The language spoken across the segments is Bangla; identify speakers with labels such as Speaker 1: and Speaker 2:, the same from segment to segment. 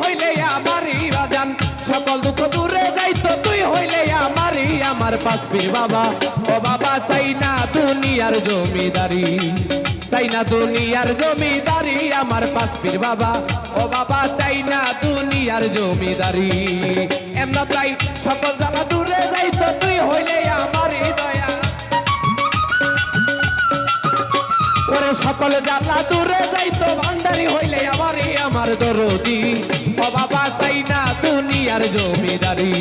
Speaker 1: হইলে আমারই বাজান সকল দুঃখ দূরে যাইতো তুই হইলে আমারই, আমার পাসপির বাবা। ও বাবা, চাই না দুনিয়ার জমিদারি। চাই না দুনিয়ার জমিদারি, আমার পাসপির বাবা। ও বাবা, চাই না দুনিয়ার জমিদারি। এমন তাই সকল জ্বালা দূরে যাইতো তুই হইলে আমারই দয়া। ওরে সকল জ্বালা দূরে যাইতো ভান্ডারি হইলে আমারই, আমার দরদি। ও বাবা চাই না দুনিয়ার জমিদারি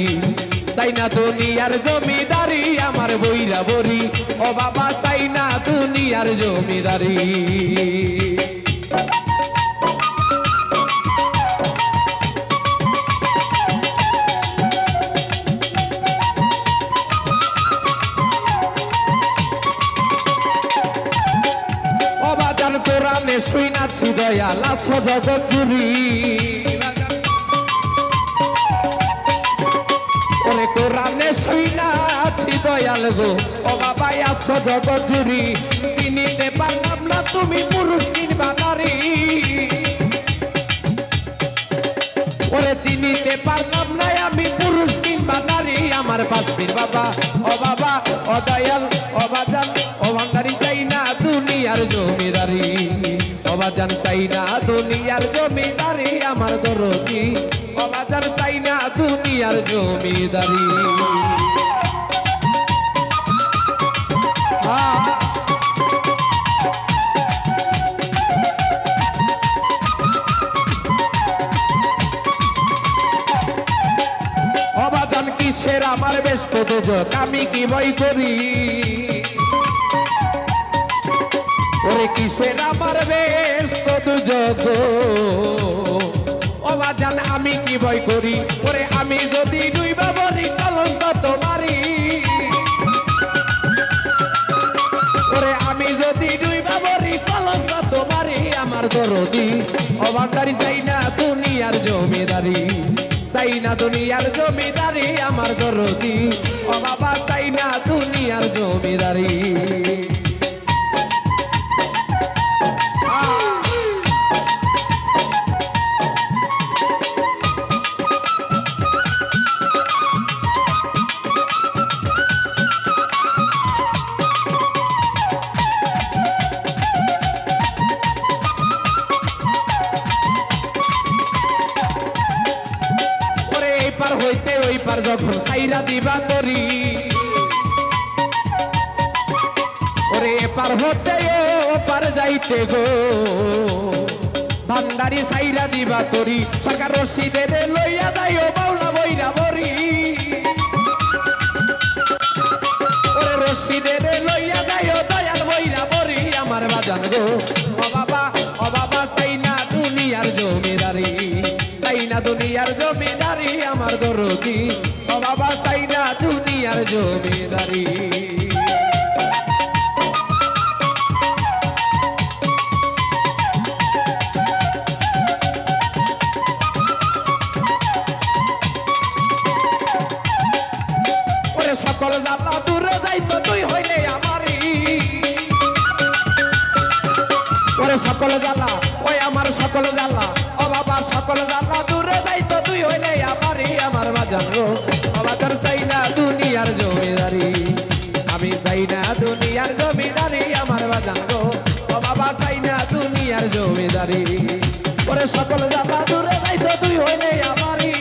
Speaker 1: চাই না দুনিয়ার জমিদারি আমার বইরা বরি ও বাবা চাই না দুনিয়ার জমিদারি। কোরআনে শুই নাছি দয়া লাফ জগৎ জুড়ি। দয়াল গো। ও বাবা আছো জগৎ জুড়ি। চিনিতে পারলাম না, তুমি পুরুষ কিনবা নারী। ওরে চিনিতে পারলাম না, আমি পুরুষ কিংবা নারী। আমার বাসবির বাবা, ও বাবা, ও দয়াল, ও বাজান, ও ভান্ডারি চাই না দুনিয়ার জমিদারি। ও বাজান চাই না দুনিয়ার জমিদারি, আমার দরদি। ও বাজান চাই না দুনিয়ার জমিদারি। কিসের আমার ব্যস্ত দুজক আমি কি বই করি? ওরে কিসের আমার ব্যস্ত দুজক অবাজান আমি কি বই করি? ওরে আমি যদি ডুইবা বলি কলঙ্ক তোমারি ওরে আমি যদি ডুইবা বলি কলঙ্ক তোমারি আমার দরদি অবান্দারি চাই না, দুনিয়ার জমিদারি। চাই না দুনিয়ার জমিদারি আমার দরদি। ও বাবা চাই না দুনিয়ার জমিদারি। পার হইতে ওই পার যখন সাইরা দিবা তরি। ওরে এ পার হতে ও পার যাইতে গো। ভান্ডারি সাইরা দিবা তরি, সরকার রশিদে দে লইয়া যাই ও বাউলা বইরা বরি। ওরে রশিদে দে লইয়া যাই ও দয়াল বইরা বরি, আমার বাজান গো। ও বাবা ও বাবা চাই না দুনিয়ার জমিদারি চাই না দুনিয়ার আমার দরদি। বাবা চাই না দুনিয়ার জমিদারি। সকল জানলা দূরে যাইতো তুই হইলে আমারই। ওরে সকল জ্বালা ওই আমার সকল জ্বালা ও বাবা, সকল জ্বালা দূরে যাইতো জমিদারি ওরে সকল জ্বালা দূরে যাইতো তুই হইলে আমারই।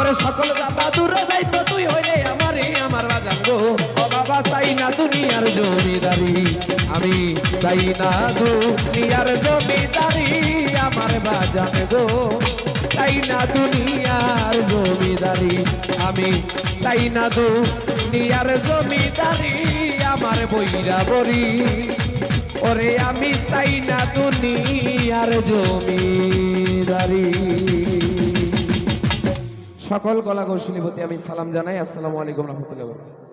Speaker 1: ওরে সকল জাতা দূরে যাইতো তুই হইলে আমারই। আমার বাজান গো, ও বাবা, চাই না দুনিয়ার জমিদারি। আমি চাই না দুনিয়ার জমিদারি। আমার বাজান গো, চাই না দুনিয়ার জমিদারি। আমি চাই না দুনিয়ার জমিদারি। আমার বইরা বরি ওরে আমি চাই না দুনিয়ার জমিদারি। সকল কলা কৌশলী প্রতি আমি সালাম জানাই। আসসালামু আলাইকুম রহমতুল্লাহ